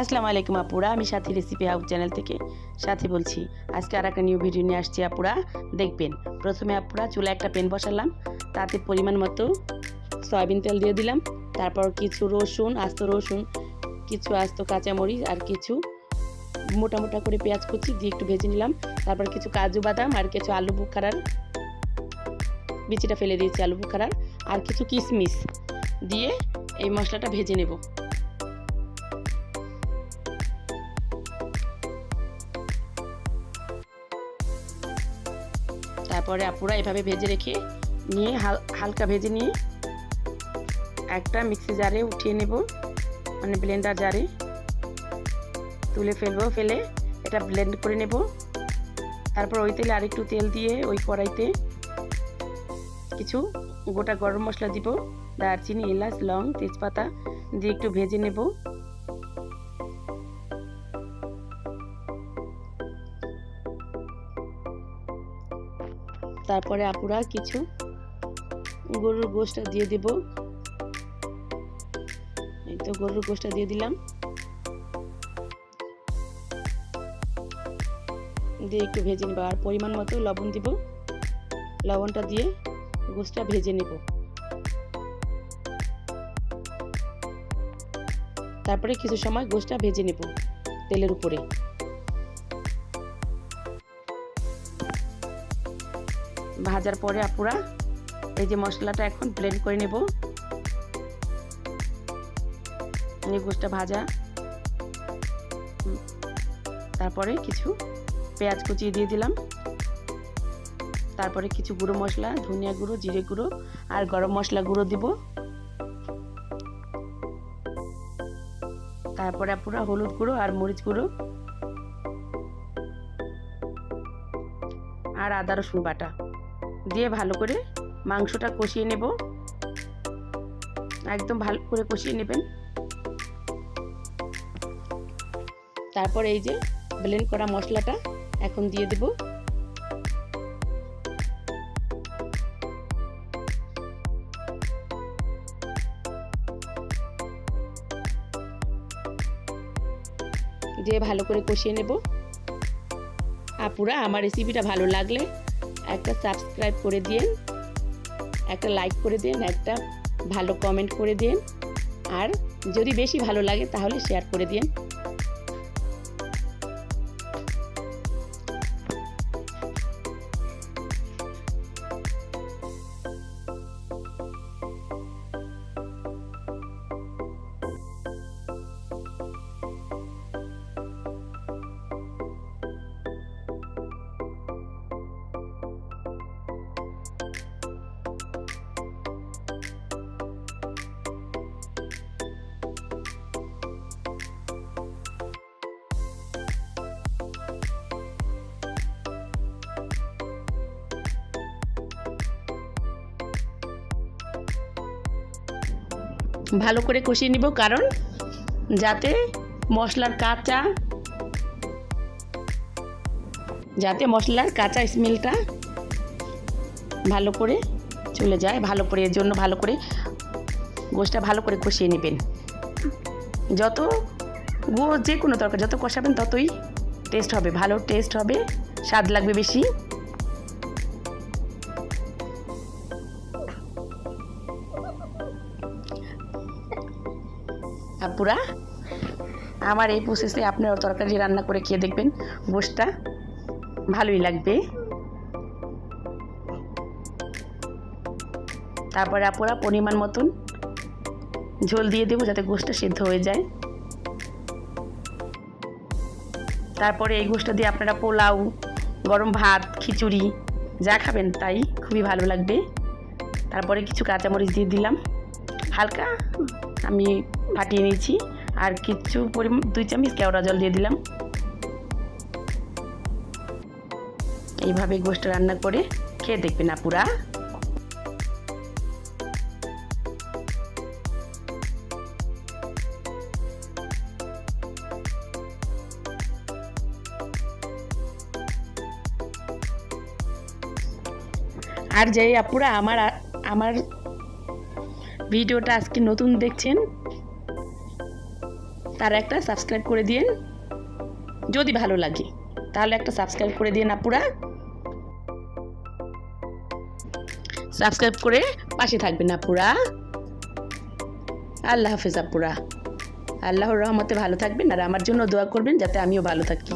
আসসালামু আলাইকুম আপুরা, আমি সাথী রেসিপি হাউস চ্যানেল থেকে সাথী বলছি। আজকে আর একটা নিউ ভিডিও নিয়ে আসছি আপুরা। দেখবেন, প্রথমে আপুরা চুলা একটা প্যান বসালাম, তাতে পরিমাণ মতো সয়াবিন তেল দিয়ে দিলাম, তারপর কিছু রসুন, আস্ত রসুন, কিছু আস্ত কাঁচামরিচ আর কিছু মোটা মোটা করে পেঁয়াজ কুচি দিয়ে একটু ভেজে নিলাম, তারপর কিছু কাজু বাদাম আর কিছু আলু বুখারার বিচিটা ফেলে দিয়েছি আলু বুখারার, আর কিছু কিশমিশ দিয়ে এই মশলাটা ভেজে নেব। তারপরে আপুরা এভাবে ভেজে রেখে নিয়ে হাল- হালকা ভেজে নিয়ে একটা মিক্সি জারে উঠিয়ে নেব মানে ব্লেন্ডার জারে। তুলে ফেলব, ফেলে এটা ব্লেন্ড করে নেব। তারপর ওই তেলে আরেকটু তেল দিয়ে ওই কড়াইতে কিছু গোটা গরম মশলা দিব, দারচিনি, এলাচ, লং, তেজপাতা দিয়ে একটু ভেজে নেব। তারপরে আপুরা কিছু গরুর গোশটা দিয়ে দেব। এই তো গরুর গোশটা দিয়ে দিলাম। দিয়ে একটু ভেজে নেব আর পরিমাণ মতো লবণ দিব। লবণটা দিয়ে গোশটা ভেজে নেব। তারপরে কিছু সময় গোশটা ভেজে নেব তেলের উপরে। ভাজার পরে আপুরা এই যে মশলাটা এখন ব্লেন্ড করে নেব। গোশটা ভাজা। তারপরে কিছু পেঁয়াজ কুচিয়ে দিয়ে দিলাম। তারপরে কিছু গুঁড়ো মশলা, ধনিয়া গুঁড়ো, জিরে গুঁড়ো আর গরম মশলা গুঁড়ো দিব। তারপরে পুরো হলুদ গুঁড়ো আর মরিচ গুঁড়ো। আর আদা রসুন বাটা। দিয়ে ভালো করে মাংসটা কষিয়ে নেব। একদম ভালো করে কষিয়ে নেবেন। তারপর এই যে ব্লেন্ড করা মশলাটা এখন দিয়ে দেব। দিয়ে ভালো করে কষিয়ে নেব। আপুরা, আমার রেসিপিটা ভালো লাগলে একটা সাবস্ক্রাইব করে দিন একটা লাইক করে দিন একটা ভালো কমেন্ট করে দিন আর যদি বেশি ভালো লাগে তাহলে শেয়ার করে দিন ভালো করে কষিয়ে নিব, কারণ যাতে মশলার কাঁচা যাতে মশলার কাঁচা স্মেলটা ভালো করে চলে যায়, ভালো করে, এর জন্য ভালো করে গোষ্ঠটা ভালো করে কষিয়ে নেবেন। যত গো যে কোনো তরকারি, যত কষাবেন ততই টেস্ট হবে, ভালো টেস্ট হবে, স্বাদ লাগবে বেশি। আপুরা, আমার এই প্রসেসে আপনারা তরকারি রান্না করে খেয়ে দেখবেন। গোশটা ভালোই লাগবে। তারপরে আপুরা পরিমাণ মতন ঝোল দিয়ে দেবো যাতে গোশটা সিদ্ধ হয়ে যায়। তারপরে এই গোশটা দিয়ে আপনারা পোলাও, গরম ভাত, খিচুড়ি, যা খাবেন তাই খুবই ভালো লাগবে। তারপরে কিছু কাঁচামরিচ দিয়ে দিলাম। হালকা, আমি ফাটিয়ে নিয়েছি। আর কিছু পরিমাণ, দুই চামচ কেওড়া জল দিয়ে দিলাম। এইভাবে গোষ্ঠ রান্না করে খেয়ে দেখবেন আপুরা। আর যেই আপুরা, আমার আমার ভিডিওটা আজকে নতুন দেখছেন তারা একটা সাবস্ক্রাইব করে দিন যদি ভালো লাগে, তাহলে একটা সাবস্ক্রাইব করে দিন আপুরা। সাবস্ক্রাইব করে পাশে থাকবেন আপুরা। আল্লাহ হাফেজ আপুরা। আল্লাহর রহমতে ভালো থাকবেন আর আমার জন্য দোয়া করবেন যাতে আমিও ভালো থাকি।